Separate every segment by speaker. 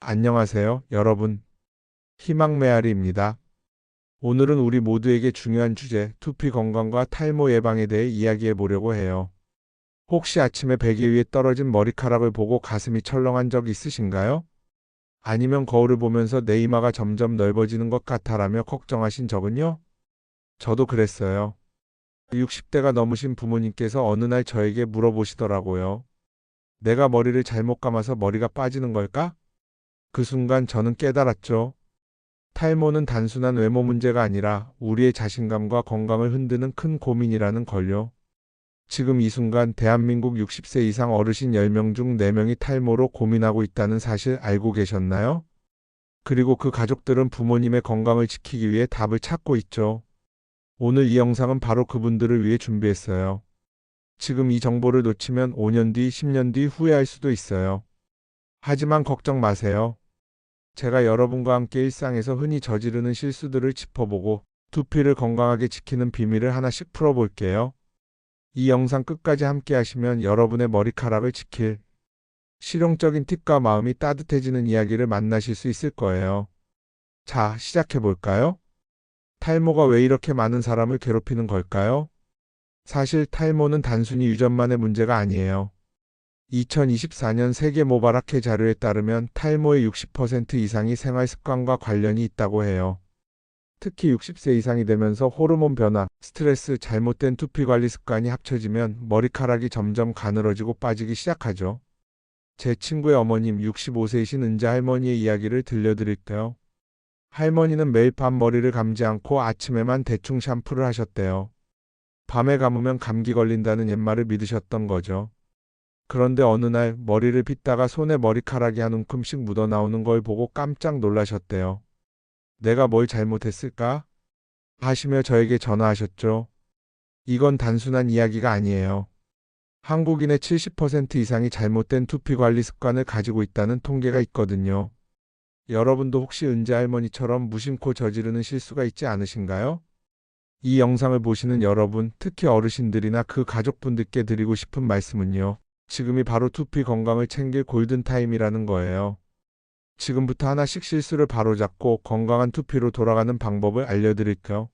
Speaker 1: 안녕하세요, 여러분. 희망 메아리입니다. 오늘은 우리 모두에게 중요한 주제, 두피 건강과 탈모 예방에 대해 이야기해 보려고 해요. 혹시 아침에 베개 위에 떨어진 머리카락을 보고 가슴이 철렁한 적 있으신가요? 아니면 거울을 보면서 내 이마가 점점 넓어지는 것 같아라며 걱정하신 적은요? 저도 그랬어요. 60대가 넘으신 부모님께서 어느 날 저에게 물어보시더라고요. 내가 머리를 잘못 감아서 머리가 빠지는 걸까? 그 순간 저는 깨달았죠. 탈모는 단순한 외모 문제가 아니라 우리의 자신감과 건강을 흔드는 큰 고민이라는 걸요. 지금 이 순간 대한민국 60세 이상 어르신 10명 중 4명이 탈모로 고민하고 있다는 사실 알고 계셨나요? 그리고 그 가족들은 부모님의 건강을 지키기 위해 답을 찾고 있죠. 오늘 이 영상은 바로 그분들을 위해 준비했어요. 지금 이 정보를 놓치면 5년 뒤, 10년 뒤 후회할 수도 있어요. 하지만 걱정 마세요. 제가 여러분과 함께 일상에서 흔히 저지르는 실수들을 짚어보고 두피를 건강하게 지키는 비밀을 하나씩 풀어볼게요. 이 영상 끝까지 함께 하시면 여러분의 머리카락을 지킬 실용적인 팁과 마음이 따뜻해지는 이야기를 만나실 수 있을 거예요. 자, 시작해볼까요? 탈모가 왜 이렇게 많은 사람을 괴롭히는 걸까요? 사실 탈모는 단순히 유전만의 문제가 아니에요. 2024년 세계 모바라케 자료에 따르면 탈모의 60% 이상이 생활 습관과 관련이 있다고 해요. 특히 60세 이상이 되면서 호르몬 변화, 스트레스, 잘못된 두피 관리 습관이 합쳐지면 머리카락이 점점 가늘어지고 빠지기 시작하죠. 제 친구의 어머님 65세이신 은자 할머니의 이야기를 들려드릴게요. 할머니는 매일 밤 머리를 감지 않고 아침에만 대충 샴푸를 하셨대요. 밤에 감으면 감기 걸린다는 옛말을 믿으셨던 거죠. 그런데 어느 날 머리를 빗다가 손에 머리카락이 한 움큼씩 묻어나오는 걸 보고 깜짝 놀라셨대요. 내가 뭘 잘못했을까? 하시며 저에게 전화하셨죠. 이건 단순한 이야기가 아니에요. 한국인의 70% 이상이 잘못된 두피 관리 습관을 가지고 있다는 통계가 있거든요. 여러분도 혹시 은재 할머니처럼 무심코 저지르는 실수가 있지 않으신가요? 이 영상을 보시는 여러분, 특히 어르신들이나 그 가족분들께 드리고 싶은 말씀은요. 지금이 바로 두피 건강을 챙길 골든타임이라는 거예요. 지금부터 하나씩 실수를 바로잡고 건강한 두피로 돌아가는 방법을 알려드릴게요.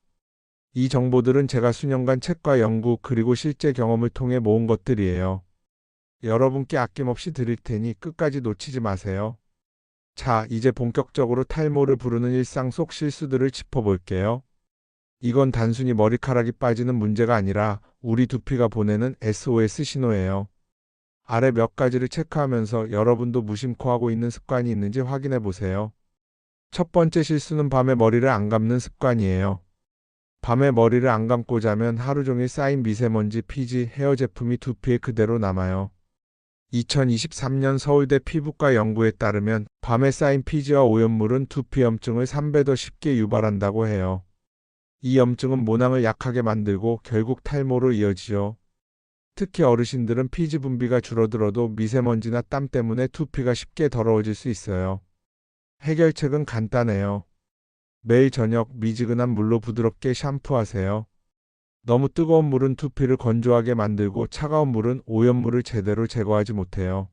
Speaker 1: 이 정보들은 제가 수년간 책과 연구 그리고 실제 경험을 통해 모은 것들이에요. 여러분께 아낌없이 드릴 테니 끝까지 놓치지 마세요. 자, 이제 본격적으로 탈모를 부르는 일상 속 실수들을 짚어볼게요. 이건 단순히 머리카락이 빠지는 문제가 아니라 우리 두피가 보내는 SOS 신호예요. 아래 몇 가지를 체크하면서 여러분도 무심코 하고 있는 습관이 있는지 확인해 보세요. 첫 번째 실수는 밤에 머리를 안 감는 습관이에요. 밤에 머리를 안 감고 자면 하루 종일 쌓인 미세먼지, 피지, 헤어 제품이 두피에 그대로 남아요. 2023년 서울대 피부과 연구에 따르면 밤에 쌓인 피지와 오염물은 두피 염증을 3배 더 쉽게 유발한다고 해요. 이 염증은 모낭을 약하게 만들고 결국 탈모로 이어지죠. 특히 어르신들은 피지 분비가 줄어들어도 미세먼지나 땀 때문에 두피가 쉽게 더러워질 수 있어요. 해결책은 간단해요. 매일 저녁 미지근한 물로 부드럽게 샴푸하세요. 너무 뜨거운 물은 두피를 건조하게 만들고 차가운 물은 오염물을 제대로 제거하지 못해요.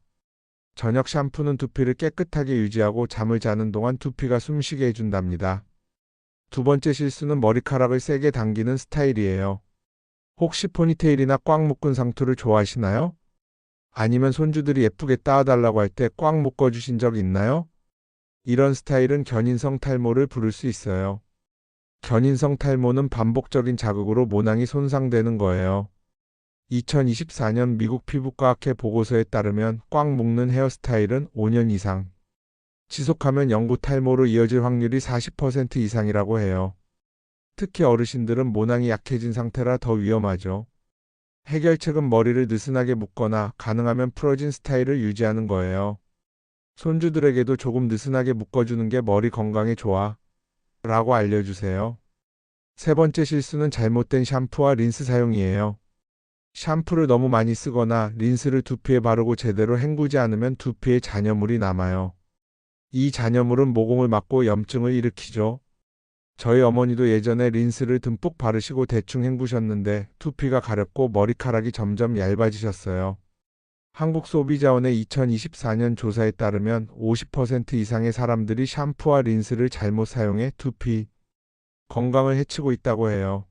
Speaker 1: 저녁 샴푸는 두피를 깨끗하게 유지하고 잠을 자는 동안 두피가 숨쉬게 해준답니다. 두 번째 실수는 머리카락을 세게 당기는 스타일이에요. 혹시 포니테일이나 꽉 묶은 상투를 좋아하시나요? 아니면 손주들이 예쁘게 따와달라고 할 때 꽉 묶어주신 적 있나요? 이런 스타일은 견인성 탈모를 부를 수 있어요. 견인성 탈모는 반복적인 자극으로 모낭이 손상되는 거예요. 2024년 미국 피부과학회 보고서에 따르면 꽉 묶는 헤어스타일은 5년 이상 지속하면 영구 탈모로 이어질 확률이 40% 이상이라고 해요. 특히 어르신들은 모낭이 약해진 상태라 더 위험하죠. 해결책은 머리를 느슨하게 묶거나 가능하면 풀어진 스타일을 유지하는 거예요. 손주들에게도 조금 느슨하게 묶어주는 게 머리 건강에 좋아. 라고 알려주세요. 세 번째 실수는 잘못된 샴푸와 린스 사용이에요. 샴푸를 너무 많이 쓰거나 린스를 두피에 바르고 제대로 헹구지 않으면 두피에 잔여물이 남아요. 이 잔여물은 모공을 막고 염증을 일으키죠. 저희 어머니도 예전에 린스를 듬뿍 바르시고 대충 헹구셨는데 두피가 가렵고 머리카락이 점점 얇아지셨어요. 한국소비자원의 2024년 조사에 따르면 50% 이상의 사람들이 샴푸와 린스를 잘못 사용해 두피, 건강을 해치고 있다고 해요.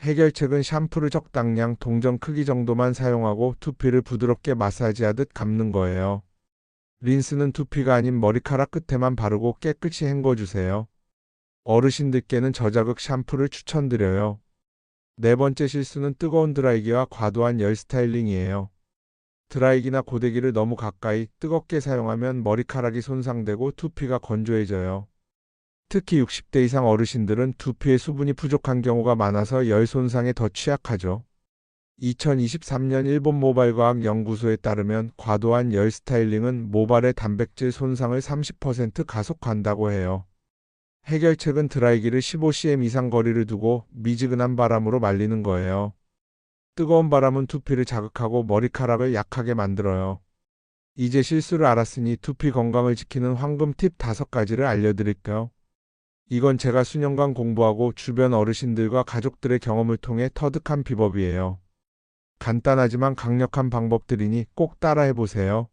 Speaker 1: 해결책은 샴푸를 적당량 동전 크기 정도만 사용하고 두피를 부드럽게 마사지하듯 감는 거예요. 린스는 두피가 아닌 머리카락 끝에만 바르고 깨끗이 헹궈주세요. 어르신들께는 저자극 샴푸를 추천드려요. 네 번째 실수는 뜨거운 드라이기와 과도한 열 스타일링이에요. 드라이기나 고데기를 너무 가까이 뜨겁게 사용하면 머리카락이 손상되고 두피가 건조해져요. 특히 60대 이상 어르신들은 두피에 수분이 부족한 경우가 많아서 열 손상에 더 취약하죠. 2023년 일본 모발과학 연구소에 따르면 과도한 열 스타일링은 모발의 단백질 손상을 30% 가속한다고 해요. 해결책은 드라이기를 15cm 이상 거리를 두고 미지근한 바람으로 말리는 거예요. 뜨거운 바람은 두피를 자극하고 머리카락을 약하게 만들어요. 이제 실수를 알았으니 두피 건강을 지키는 황금 팁 5가지를 알려드릴게요. 이건 제가 수년간 공부하고 주변 어르신들과 가족들의 경험을 통해 터득한 비법이에요. 간단하지만 강력한 방법들이니 꼭 따라해보세요.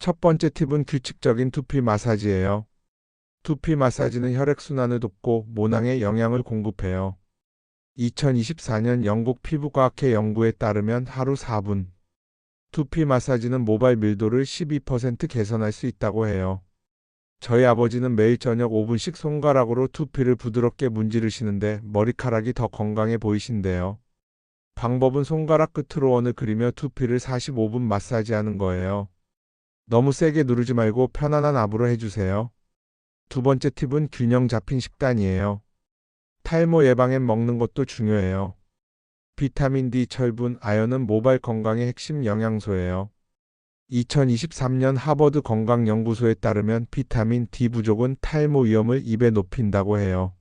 Speaker 1: 첫 번째 팁은 규칙적인 두피 마사지예요. 두피 마사지는 혈액순환을 돕고 모낭에 영양을 공급해요. 2024년 영국 피부과학회 연구에 따르면 하루 4분 두피 마사지는 모발 밀도를 12% 개선할 수 있다고 해요. 저희 아버지는 매일 저녁 5분씩 손가락으로 두피를 부드럽게 문지르시는데 머리카락이 더 건강해 보이신대요. 방법은 손가락 끝으로 원을 그리며 두피를 45분 마사지하는 거예요. 너무 세게 누르지 말고 편안한 압으로 해주세요. 두 번째 팁은 균형 잡힌 식단이에요. 탈모 예방엔 먹는 것도 중요해요. 비타민 D, 철분, 아연은 모발 건강의 핵심 영양소예요. 2023년 하버드 건강연구소에 따르면 비타민 D 부족은 탈모 위험을 2배 높인다고 해요.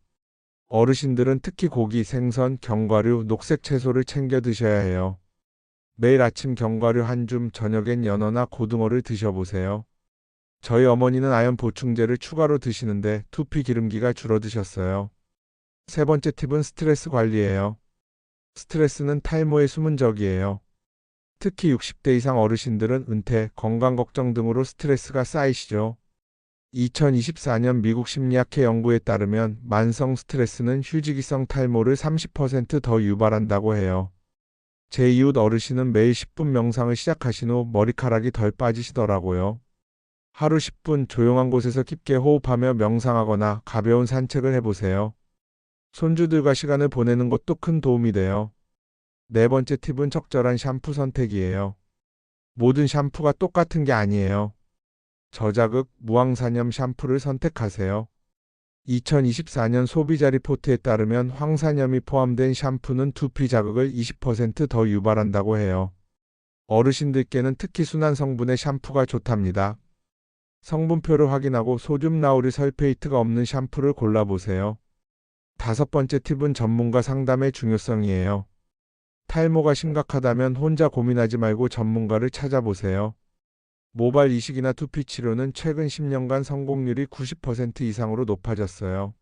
Speaker 1: 어르신들은 특히 고기, 생선, 견과류, 녹색 채소를 챙겨 드셔야 해요. 매일 아침 견과류 한 줌, 저녁엔 연어나 고등어를 드셔보세요. 저희 어머니는 아연 보충제를 추가로 드시는데 두피 기름기가 줄어드셨어요. 세 번째 팁은 스트레스 관리예요. 스트레스는 탈모의 숨은 적이에요. 특히 60대 이상 어르신들은 은퇴, 건강 걱정 등으로 스트레스가 쌓이시죠. 2024년 미국 심리학회 연구에 따르면 만성 스트레스는 휴지기성 탈모를 30%더 유발한다고 해요. 제 이웃 어르신은 매일 10분 명상을 시작하신 후 머리카락이 덜 빠지시더라고요. 하루 10분 조용한 곳에서 깊게 호흡하며 명상하거나 가벼운 산책을 해보세요. 손주들과 시간을 보내는 것도 큰 도움이 돼요. 네 번째 팁은 적절한 샴푸 선택이에요. 모든 샴푸가 똑같은 게 아니에요. 저자극, 무항산염 샴푸를 선택하세요. 2024년 소비자 리포트에 따르면 황산염이 포함된 샴푸는 두피 자극을 20%더 유발한다고 해요. 어르신들께는 특히 순한 성분의 샴푸가 좋답니다. 성분표를 확인하고 소듐 나우리 설페이트가 없는 샴푸를 골라보세요. 다섯 번째 팁은 전문가 상담의 중요성이에요. 탈모가 심각하다면 혼자 고민하지 말고 전문가를 찾아보세요. 모발 이식이나 두피 치료는 최근 10년간 성공률이 90% 이상으로 높아졌어요.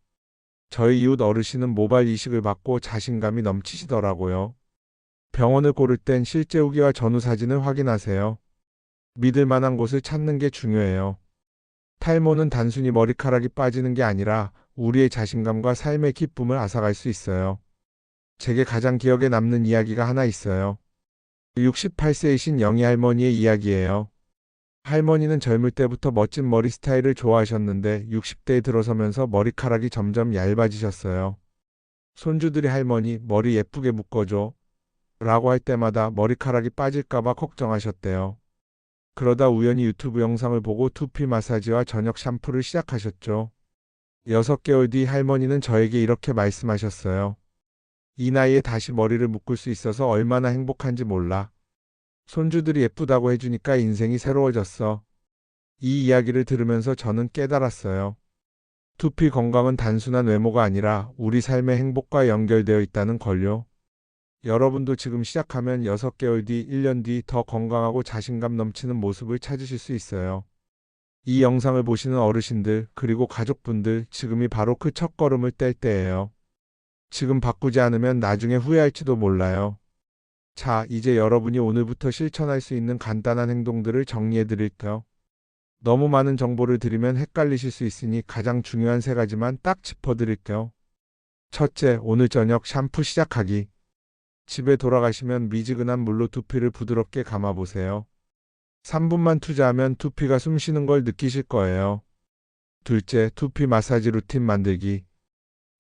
Speaker 1: 저희 이웃 어르신은 모발 이식을 받고 자신감이 넘치시더라고요. 병원을 고를 땐 실제 후기와 전후 사진을 확인하세요. 믿을 만한 곳을 찾는 게 중요해요. 탈모는 단순히 머리카락이 빠지는 게 아니라 우리의 자신감과 삶의 기쁨을 앗아갈 수 있어요. 제게 가장 기억에 남는 이야기가 하나 있어요. 68세이신 영희 할머니의 이야기예요. 할머니는 젊을 때부터 멋진 머리 스타일을 좋아하셨는데 60대에 들어서면서 머리카락이 점점 얇아지셨어요. 손주들이 할머니 머리 예쁘게 묶어줘 라고 할 때마다 머리카락이 빠질까봐 걱정하셨대요. 그러다 우연히 유튜브 영상을 보고 두피 마사지와 저녁 샴푸를 시작하셨죠. 6개월 뒤 할머니는 저에게 이렇게 말씀하셨어요. 이 나이에 다시 머리를 묶을 수 있어서 얼마나 행복한지 몰라. 손주들이 예쁘다고 해주니까 인생이 새로워졌어. 이 이야기를 들으면서 저는 깨달았어요. 두피 건강은 단순한 외모가 아니라 우리 삶의 행복과 연결되어 있다는 걸요. 여러분도 지금 시작하면 6개월 뒤, 1년 뒤 더 건강하고 자신감 넘치는 모습을 찾으실 수 있어요. 이 영상을 보시는 어르신들, 그리고 가족분들, 지금이 바로 그 첫걸음을 뗄 때예요. 지금 바꾸지 않으면 나중에 후회할지도 몰라요. 자, 이제 여러분이 오늘부터 실천할 수 있는 간단한 행동들을 정리해 드릴게요. 너무 많은 정보를 드리면 헷갈리실 수 있으니 가장 중요한 세 가지만 딱 짚어 드릴게요. 첫째, 오늘 저녁 샴푸 시작하기. 집에 돌아가시면 미지근한 물로 두피를 부드럽게 감아보세요. 3분만 투자하면 두피가 숨 쉬는 걸 느끼실 거예요. 둘째, 두피 마사지 루틴 만들기.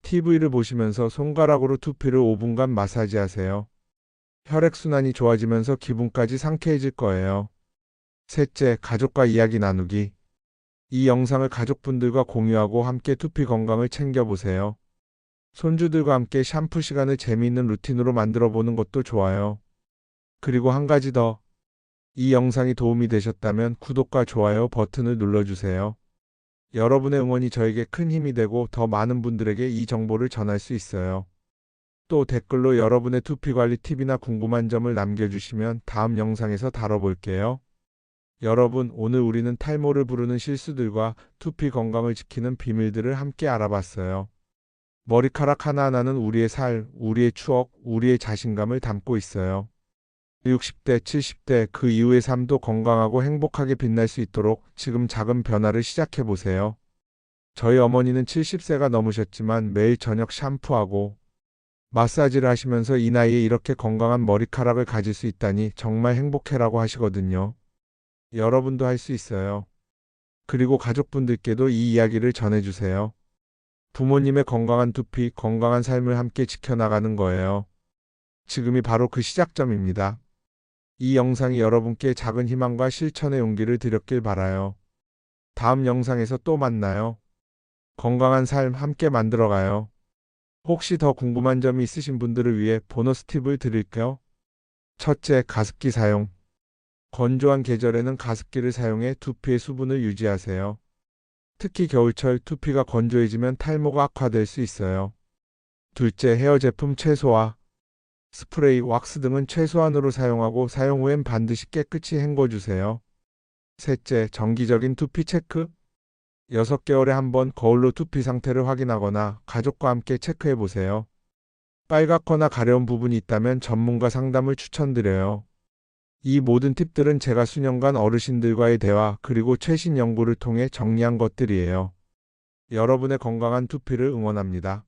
Speaker 1: TV를 보시면서 손가락으로 두피를 5분간 마사지 하세요. 혈액순환이 좋아지면서 기분까지 상쾌해질 거예요. 셋째, 가족과 이야기 나누기. 이 영상을 가족분들과 공유하고 함께 두피 건강을 챙겨보세요. 손주들과 함께 샴푸 시간을 재미있는 루틴으로 만들어 보는 것도 좋아요. 그리고 한 가지 더. 이 영상이 도움이 되셨다면 구독과 좋아요 버튼을 눌러주세요. 여러분의 응원이 저에게 큰 힘이 되고 더 많은 분들에게 이 정보를 전할 수 있어요. 또 댓글로 여러분의 두피 관리 팁이나 궁금한 점을 남겨주시면 다음 영상에서 다뤄볼게요. 여러분, 오늘 우리는 탈모를 부르는 실수들과 두피 건강을 지키는 비밀들을 함께 알아봤어요. 머리카락 하나하나는 우리의 살, 우리의 추억, 우리의 자신감을 담고 있어요. 60대, 70대 그 이후의 삶도 건강하고 행복하게 빛날 수 있도록 지금 작은 변화를 시작해 보세요. 저희 어머니는 70세가 넘으셨지만 매일 저녁 샴푸하고 마사지를 하시면서 이 나이에 이렇게 건강한 머리카락을 가질 수 있다니 정말 행복해라고 하시거든요. 여러분도 할 수 있어요. 그리고 가족분들께도 이 이야기를 전해주세요. 부모님의 건강한 두피, 건강한 삶을 함께 지켜나가는 거예요. 지금이 바로 그 시작점입니다. 이 영상이 여러분께 작은 희망과 실천의 용기를 드렸길 바라요. 다음 영상에서 또 만나요. 건강한 삶 함께 만들어가요. 혹시 더 궁금한 점이 있으신 분들을 위해 보너스 팁을 드릴게요. 첫째, 가습기 사용. 건조한 계절에는 가습기를 사용해 두피의 수분을 유지하세요. 특히 겨울철 두피가 건조해지면 탈모가 악화될 수 있어요. 둘째, 헤어 제품 최소화. 스프레이, 왁스 등은 최소한으로 사용하고 사용 후엔 반드시 깨끗이 헹궈주세요. 셋째, 정기적인 두피 체크. 6개월에 한 번 거울로 두피 상태를 확인하거나 가족과 함께 체크해 보세요. 빨갛거나 가려운 부분이 있다면 전문가 상담을 추천드려요. 이 모든 팁들은 제가 수년간 어르신들과의 대화 그리고 최신 연구를 통해 정리한 것들이에요. 여러분의 건강한 두피를 응원합니다.